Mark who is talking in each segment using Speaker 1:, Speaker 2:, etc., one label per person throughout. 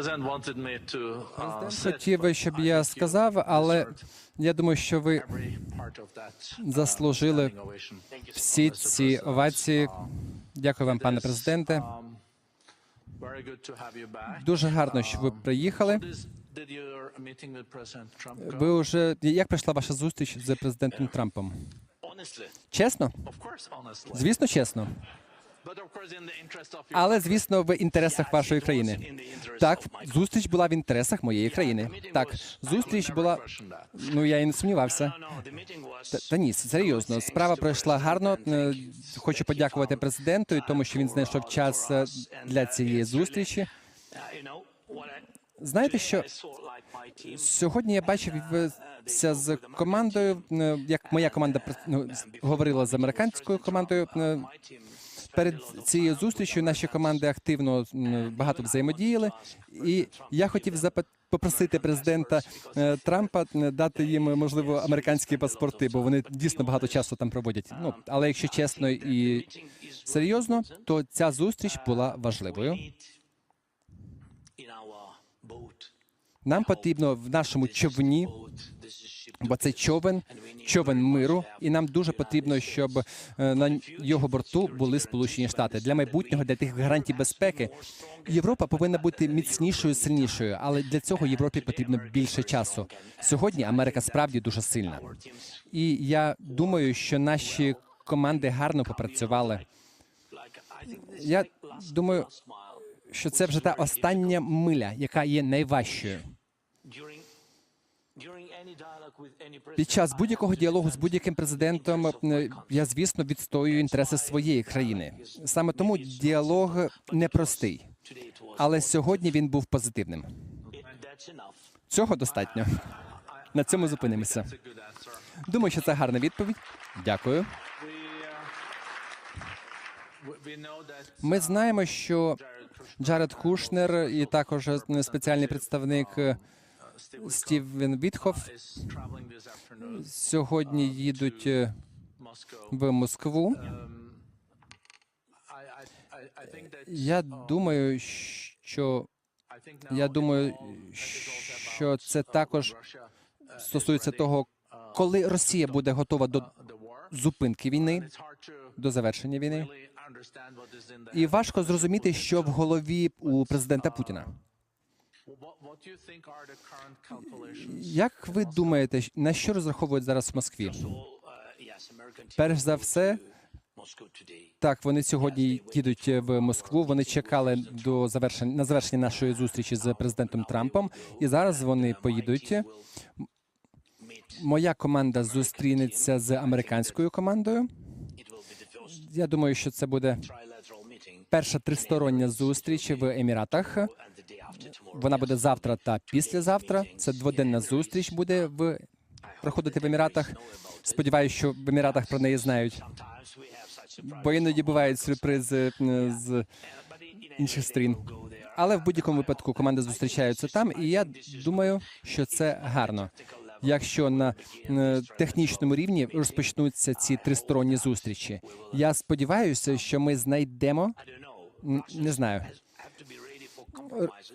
Speaker 1: Президент хотів, щоб я сказав, але я думаю, що ви заслужили всі ці овації. Дякую вам, пане президенте. Дуже гарно, що ви приїхали. Ви вже як пройшла ваша зустріч з президентом Трампом? Чесно? Звісно, чесно. Але звісно, в інтересах вашої країни. Так, зустріч була в інтересах моєї країни. Так, зустріч була. Ну я і не сумнівався. Та, та ні, серйозно, справа пройшла гарно. Е, Хочу подякувати президенту і тому, що він знайшов час е, для цієї зустрічі. Знаєте, що сьогодні я бачився з командою, е, як моя команда пр- ну, говорила з американською командою. Перед цією зустрічю наші команди активно багато взаємодіяли, і я хотів запит- попросити президента е, Трампа дати їм можливо американські паспорти, бо вони дійсно багато часу там проводять. Ну але якщо чесно і серйозно, то ця зустріч була важливою. Нам потрібно в нашому човні, бо це човен, човен миру, і нам дуже потрібно, щоб е, на його борту були Сполучені Штати для майбутнього, для тих гарантій безпеки. Європа повинна бути міцнішою, сильнішою, але для цього Європі потрібно більше часу. Сьогодні Америка справді дуже сильна, і я думаю, що наші команди гарно попрацювали. Я думаю, що це вже та остання миля, яка є найважчою. Під час будь-якого діалогу з будь-яким президентом е, я, звісно, відстоюю інтереси своєї країни. Саме тому діалог непростий, але сьогодні він був позитивним. Цього достатньо. На цьому зупинимося. Думаю, що це гарна відповідь. Дякую. Ми знаємо, що Джаред Кушнер і також спеціальний представник е, Стівен Вітхоф сьогодні їдуть е, в Москву. Я думаю, що я думаю, що це також стосується того, коли Росія буде готова до зупинки війни, до завершення війни. І важко зрозуміти, що в голові у президента Путіна. Як ви думаєте, на що розраховують зараз в Москві? Перш за все, так вони сьогодні їдуть в Москву. Вони чекали до завершення на завершення нашої зустрічі з президентом Трампом, і зараз вони поїдуть. Моя команда зустрінеться з американською командою. Я думаю, що це буде перша тристороння зустріч в Еміратах. Вона буде завтра та післязавтра. Це дводенна зустріч буде в проходити в Еміратах. Сподіваюся, що в Еміратах про неї знають. Бо іноді бувають сюрпризи з інших сторін. Але в будь-якому випадку команди зустрічаються там, і я думаю, що це гарно. Якщо на технічному рівні розпочнуться ці тристоронні зустрічі, я сподіваюся, що ми знайдемо не знаю.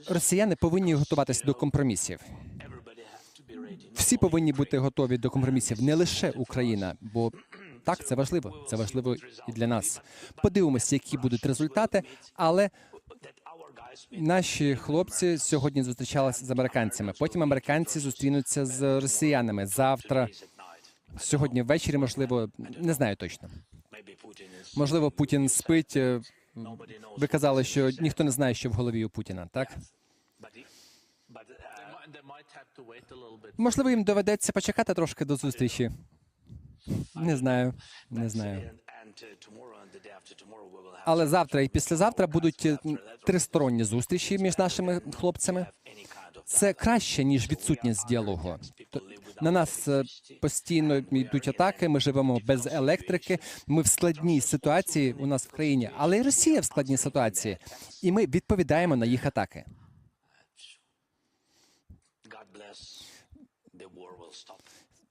Speaker 1: Росіяни повинні готуватися до компромісів. Всі повинні бути готові до компромісів, не лише Україна, бо так це важливо. Це важливо і для нас. Подивимося, які будуть результати, але наші хлопці сьогодні зустрічалися з американцями. Потім американці зустрінуться з росіянами завтра. Сьогодні ввечері, можливо, не знаю точно. Можливо, Путін спить. Ви казали, що ніхто не знає, що в голові у Путіна, так? Можливо, їм доведеться почекати трошки до зустрічі. Не знаю, не знаю. Але завтра і післязавтра будуть е, тристоронні зустрічі між нашими хлопцями. Це краще ніж відсутність діалогу. На нас е, постійно йдуть атаки. Ми живемо без електрики. Ми в складній ситуації у нас в країні, але і Росія в складній ситуації, і ми відповідаємо на їх атаки.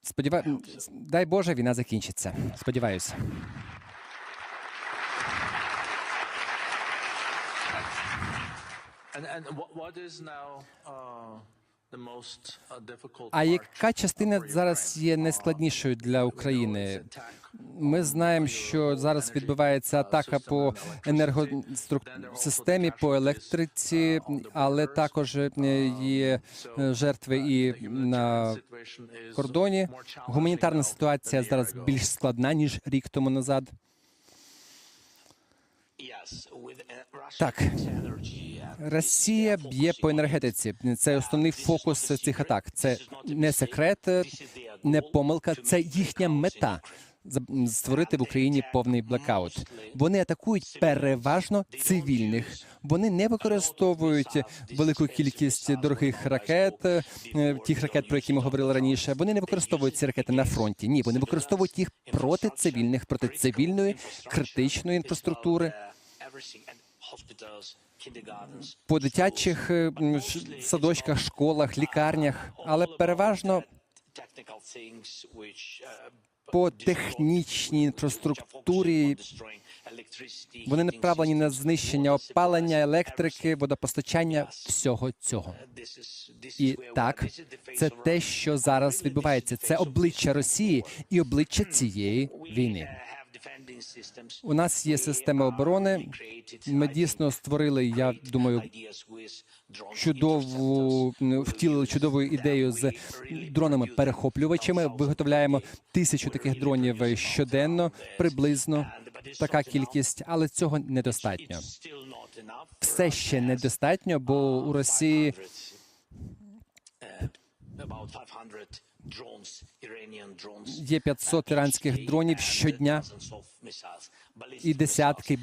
Speaker 1: Сподіваю, дай Боже, війна закінчиться. Сподіваюся.
Speaker 2: Uh, uh,
Speaker 1: А яка частина зараз є найскладнішою для України? Ми знаємо, що зараз відбувається атака по енергосистемі, по електриці, але також е, є е, жертви і на кордоні. Гуманітарна ситуація зараз більш складна ніж рік тому назад. Так. Росія б'є по енергетиці. Це основний фокус цих атак. Це не секрет, не помилка, це їхня мета. Створити в Україні повний блекаут. Вони атакують переважно цивільних. Вони не використовують велику кількість дорогих ракет, е, тих ракет, про які ми говорили раніше. Вони не використовують ці ракети на фронті. Ні, вони використовують їх проти цивільних, проти цивільної критичної інфраструктури. По дитячих е, садочках, школах, лікарнях, але переважно по технічній інфраструктурі вони направлені на знищення опалення, електрики, водопостачання, всього цього. І так, це те, що зараз відбувається. Це обличчя Росії і обличчя цієї війни. У нас є система оборони. Ми дійсно створили, я думаю, чудову втілили чудову ідею з дронами-перехоплювачами. Виготовляємо тисячу таких дронів щоденно, приблизно така кількість, але цього недостатньо. Все ще недостатньо, бо у Росії є 500 іранських дронів щодня і десятки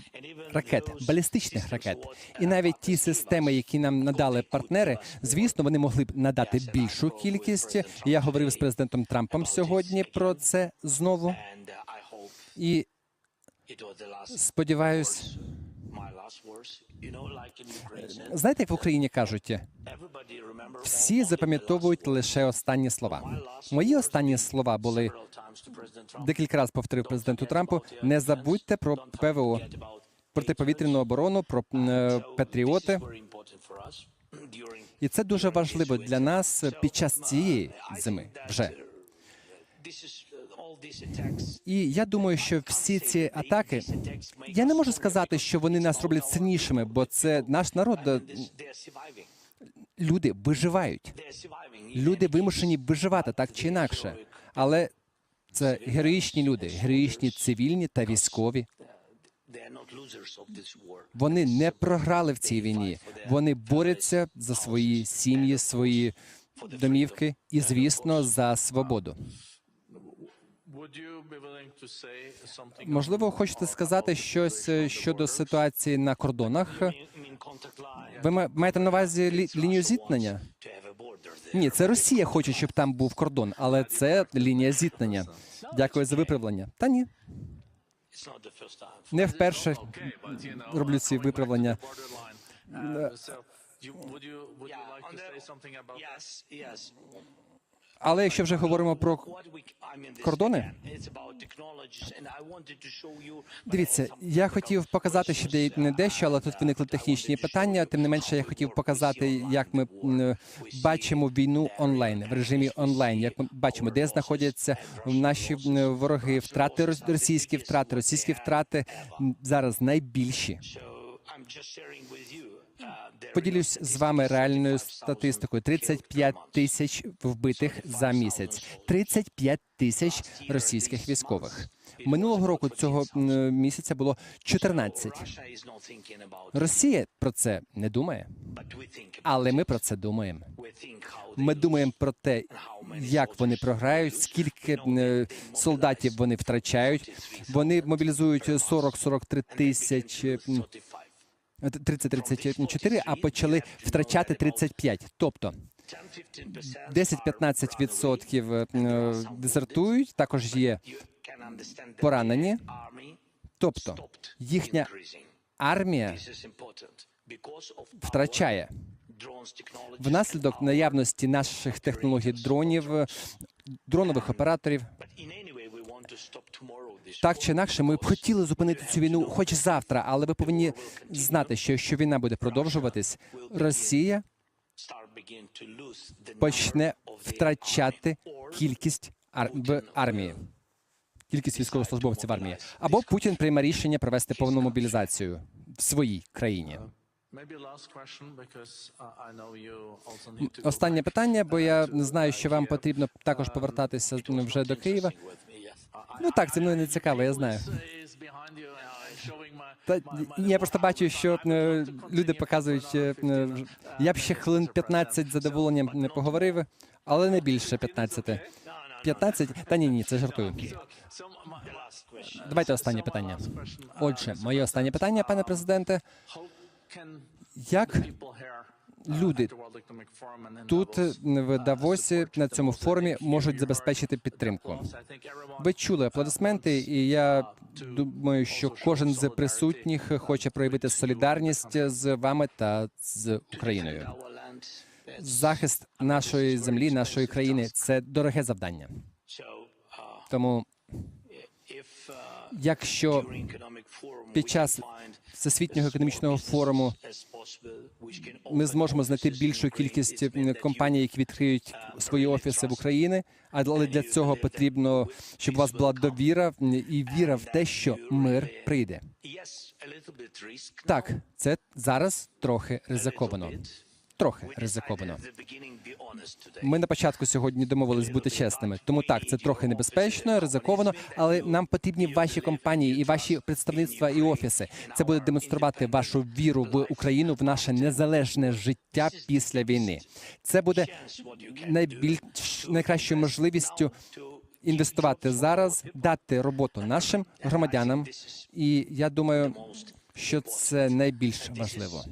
Speaker 1: ракет, балістичних ракет. І навіть ті системи, які нам надали партнери, звісно, вони могли б надати більшу кількість. Я говорив з президентом Трампом сьогодні про це знову. І сподіваюсь, знаєте, як в Україні кажуть, всі запам'ятовують лише останні слова. Мої останні слова були декілька разів повторив президенту Трампу: не забудьте про ПВО, протиповітряну оборону, про е, патріоти. І це дуже важливо для нас під час цієї зими вже. І я думаю, що всі ці атаки, я не можу сказати, що вони нас роблять сильнішими, бо це наш народ. е, Люди виживають. Люди вимушені виживати так чи інакше. Але це героїчні люди, героїчні цивільні та військові. Вони не програли в цій війні. Вони борються за свої сім'ї, свої домівки і, звісно, за свободу.
Speaker 2: Would you be willing to say something
Speaker 1: Можливо, хочете сказати щось е, щодо ситуації на кордонах? Ви ма- маєте на увазі лі- лінію зіткнення? Ні, це Росія хоче, щоб там був кордон, але це лінія зіткнення. Дякую за виправлення. Та ні, не вперше роблю ці виправлення.
Speaker 2: you, would you would you like to say something about that?
Speaker 1: Але якщо вже говоримо про кордони, дивіться, я хотів показати ще не дещо, але тут виникли технічні питання. Тим не менше, я хотів показати, як ми бачимо війну онлайн в режимі онлайн. Як ми бачимо, де знаходяться наші вороги, втрати рос- російські втрати, російські втрати зараз найбільші. Поділюсь з вами реальною статистикою: 35 тисяч вбитих за місяць, 35 тисяч російських військових. Минулого року цього місяця було 14. Росія про це не думає, але ми про це думаємо. Ми думаємо про те, як вони програють, скільки е, солдатів вони втрачають. Вони мобілізують 40-43 тисячі. М, 30-34, а почали втрачати 35. Тобто 10-15% е, дезертують, також є поранені. Тобто їхня армія втрачає внаслідок наявності наших технологій дронів, дронових операторів. Так чи інакше, ми б хотіли зупинити цю війну хоч завтра, але ви повинні знати, що якщо війна буде продовжуватись, Росія почне втрачати кількість ар- в армії, кількість військовослужбовців в армії. Або Путін прийме рішення провести повну мобілізацію в своїй країні. Останнє питання, бо я знаю, що вам потрібно також повертатися вже до Києва. Ну так, зі мною не цікаво, я знаю. Та я просто бачу, що е, люди показують. е, е, Я б ще хвилин 15 з задоволенням не поговорив, але не більше 15. 15? Та ні, ні, це жартую. Давайте останнє питання. Отже, моє останнє питання, пане президенте. Як люди тут е, в Давосі на цьому форумі можуть забезпечити підтримку? Ви чули аплодисменти, і я думаю, що кожен з присутніх хоче проявити солідарність з вами та з Україною. Захист нашої землі, нашої країни це дороге завдання. Тому, якщо під час всесвітнього економічного форуму ми зможемо знайти більшу кількість компаній, які відкриють свої офіси в Україні, але для цього потрібно, щоб у вас була довіра і віра в те, що мир прийде. Так, це зараз трохи ризиковано. Трохи ризиковано. Ми на початку сьогодні домовились бути чесними. Тому так, це трохи небезпечно, ризиковано, але нам потрібні ваші компанії і ваші представництва і офіси. Це буде демонструвати вашу віру в Україну, в наше незалежне життя після війни. Це буде найбільш найкращою можливістю інвестувати зараз, дати роботу нашим громадянам. І я думаю, що це найбільш важливо.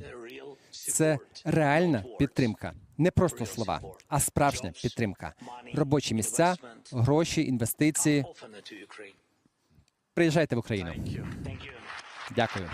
Speaker 1: Це реальна підтримка, не просто слова, а справжня підтримка. Робочі місця, гроші, інвестиції. Приїжджайте в Україну. Дякую.